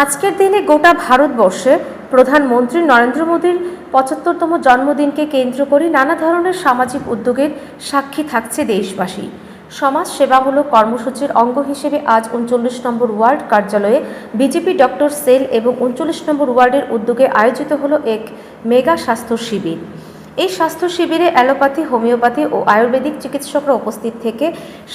আজকের দিনে গোটা ভারতবর্ষে প্রধানমন্ত্রী নরেন্দ্র মোদীর পঁচাত্তরতম জন্মদিনকে কেন্দ্র করে নানা ধরনের সামাজিক উদ্যোগের সাক্ষী থাকছে দেশবাসী। সমাজ সেবামূলক কর্মসূচির অঙ্গ হিসেবে আজ উনচল্লিশ নম্বর ওয়ার্ড কার্যালয়ে বিজেপি ডক্টর সেল এবং উনচল্লিশ নম্বর ওয়ার্ডের উদ্যোগে আয়োজিত হলো এক মেগা স্বাস্থ্য শিবির। এই স্বাস্থ্য শিবিরে অ্যালোপ্যাথি, হোমিওপ্যাথি ও আয়ুর্বেদিক চিকিৎসকরা উপস্থিত থেকে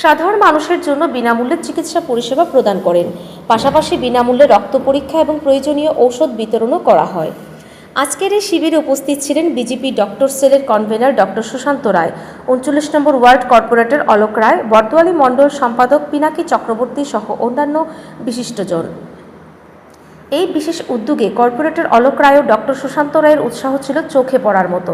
সাধারণ মানুষের জন্য বিনামূল্যে চিকিৎসা পরিষেবা প্রদান করেন। পাশাপাশি বিনামূল্যে রক্ত পরীক্ষা এবং প্রয়োজনীয় ঔষধ বিতরণও করা হয়। আজকের এই শিবিরে উপস্থিত ছিলেন বিজেপি ডক্টর সেলের কনভেনার ডক্টর সুশান্ত রায়, উনচল্লিশ number ward corporator Alok Roy বর্তোয়ালি মণ্ডল সম্পাদক পিনাকি চক্রবর্তী সহ অন্যান্য বিশিষ্টজন। এই বিশেষ উদ্যোগে কর্পোরেটর অলোক রায় ও ডক্টর সুশান্ত রায়ের উৎসাহ ছিল চোখে পড়ার মতো।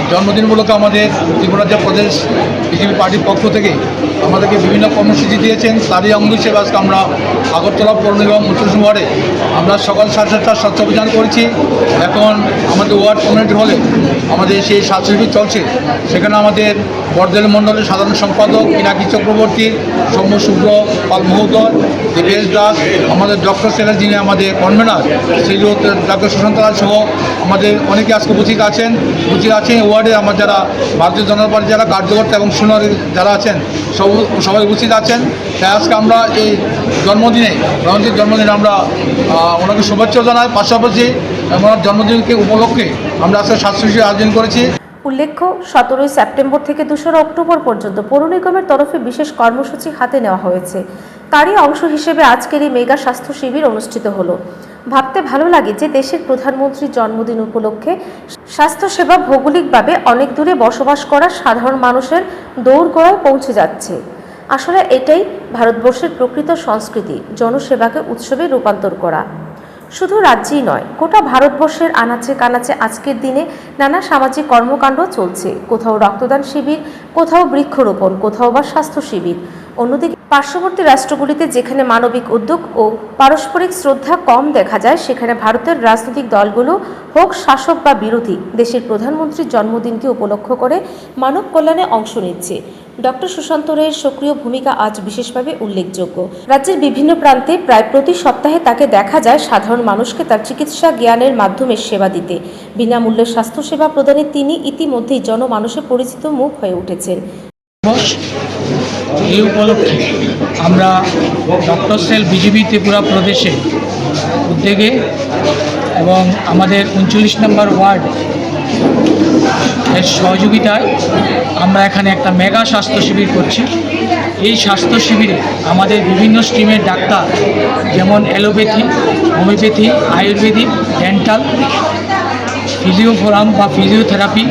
জন্মদিন উপলক্ষে আমাদের ত্রিপুরাজ্য প্রদেশ বিজেপি পার্টির পক্ষ থেকে আমাদেরকে বিভিন্ন কর্মসূচি দিয়েছেন। তারই অঙ্গ হিসেবে আজকে আমরা আগরতলা পৌর নিগম উত্তরসম ওয়ার্ডে আমরা সকাল সাড়ে সাতটার স্বাস্থ্য অভিযান করেছি। এখন আমাদের ওয়ার্ড কমিউনিটি হলে আমাদের সেই স্বাস্থ্য শিবির চলছে। সেখানে আমাদের বর্ধমান মণ্ডলের সাধারণ সম্পাদক পিনাকি চক্রবর্তী, সৌম্য শুভ্র, পাল মহোদয় দেবেশ দাস, আমাদের ডক্টর সেলের যিনি আমাদের কনভেনার সেই ডক্টর সুশান্ত সহ আমাদের অনেকে আজকে উপস্থিত আছেন। উপস্থিত আছেন এই ওয়ার্ডে আমার যারা ভারতীয় জনতা পার্টি যারা কার্যকর্তা এবং সুনারি যারা আছেন, সব সবাই উপস্থিত আছেন। তাই আজকে আমরা এই জন্মদিনে রঞ্জিত জন্মদিনে আমরা ওনাকে শুভেচ্ছা জানাই। পাশাপাশি ওনার জন্মদিনকে উপলক্ষে আমরা আজকে স্বাস্থ্য শিবির আয়োজন করেছি। উল্লেখ্য, সতেরোই সেপ্টেম্বর থেকে দোসরা অক্টোবর পর্যন্ত পৌর নিগমের তরফে বিশেষ কর্মসূচি হাতে নেওয়া হয়েছে। তারই অংশ হিসেবে আজকের এই মেগা স্বাস্থ্য শিবির অনুষ্ঠিত হলো। ভাবতে ভালো লাগে যে দেশের প্রধানমন্ত্রীর জন্মদিন উপলক্ষে স্বাস্থ্যসেবা ভৌগোলিকভাবে অনেক দূরে বসবাস করা সাধারণ মানুষের দৌড়গড়ায় পৌঁছে যাচ্ছে। আসলে এটাই ভারতবর্ষের প্রকৃত সংস্কৃতি, জনসেবাকে উৎসবে রূপান্তর করা। শুধু রাজ্যেই নয়, গোটা ভারতবর্ষের আনাচে কানাচে আজকের দিনে নানা সামাজিক কর্মকাণ্ড চলছে। কোথাও রক্তদান শিবির, কোথাও বৃক্ষরোপণ, কোথাও বা স্বাস্থ্য শিবির। অন্যদিকে পার্শ্ববর্তী রাষ্ট্রগুলিতে যেখানে মানবিক উদ্যোগ ও পারস্পরিক শ্রদ্ধা কম দেখা যায়, সেখানে ভারতের রাজনৈতিক দলগুলো হোক শাসক বা বিরোধী, দেশের প্রধানমন্ত্রীর জন্মদিনকে উপলক্ষ করে মানব কল্যাণে অংশ নিচ্ছে। ডক্টর সুশান্ত রায়ের সক্রিয় ভূমিকা আজ বিশেষভাবে উল্লেখযোগ্য। রাজ্যের বিভিন্ন প্রান্তে প্রায় প্রতি সপ্তাহে তাকে দেখা যায় সাধারণ মানুষকে তার চিকিৎসা জ্ঞানের মাধ্যমে সেবা দিতে। বিনামূল্যে স্বাস্থ্যসেবা প্রদানে তিনি ইতিমধ্যেই জনমানসে পরিচিত মুখ হয়ে উঠেছেন। এই উপলক্ষে আমরা ডক্টর সেল বিজেপি ত্রিপুরা প্রদেশে উদ্যোগে এবং আমাদের উনচল্লিশ নম্বর ওয়ার্ড এর সহযোগিতায় আমরা এখানে একটা মেগা স্বাস্থ্য শিবির করছি। এই স্বাস্থ্য শিবিরে আমাদের বিভিন্ন স্ট্রিমের ডাক্তার যেমন অ্যালোপ্যাথি, হোমিওপ্যাথি, আয়ুর্বেদিক, ডেন্টাল, ফিজিওফোরাম বা ফিজিওথেরাপি,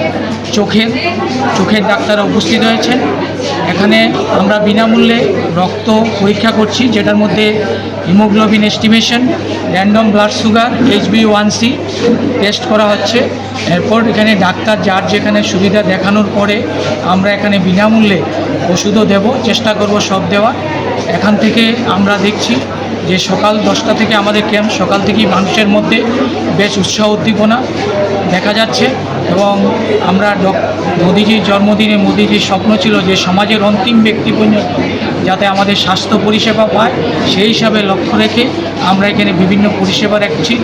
চোখের চোখের ডাক্তাররা উপস্থিত হয়েছেন। এখানে আমরা বিনামূল্যে রক্ত পরীক্ষা করছি, যেটার মধ্যে haemoglobin estimation random blood sugar HB one C test করা হচ্ছে। এরপর এখানে ডাক্তার যার যেখানে সুবিধা দেখানোর পরে আমরা এখানে বিনামূল্যে ওষুধও দেব, চেষ্টা করব সব দেওয়া এখান থেকে আমরা দেখছি যে সকাল দশটা থেকে আমাদের ক্যাম্প, সকাল থেকেই মানুষের মধ্যে বেশ উৎসাহ উদ্দীপনা দেখা যাচ্ছে এবং আমরা ড মোদিজির জন্মদিনে মোদিজির স্বপ্ন ছিল যে সমাজের অন্তিম ব্যক্তি পর্যন্ত যাতে আমাদের স্বাস্থ্য পরিষেবা পায়, সেই হিসাবে লক্ষ্য রেখে আমরা এখানে বিভিন্ন পরিষেবা রাখছি।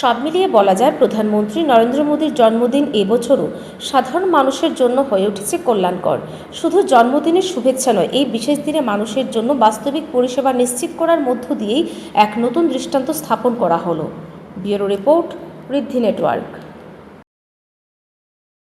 সব মিলিয়ে বলা যায় প্রধানমন্ত্রী নরেন্দ্র মোদীর জন্মদিন এবছরও সাধারণ মানুষের জন্য হয়ে উঠেছে কল্যাণকর। শুধু জন্মদিনের শুভেচ্ছা নয়, এই বিশেষ দিনে মানুষের জন্য বাস্তবিক পরিষেবা নিশ্চিত করার মধ্য দিয়েই এক নতুন দৃষ্টান্ত স্থাপন করা হলো। Bureau report Riddhi network.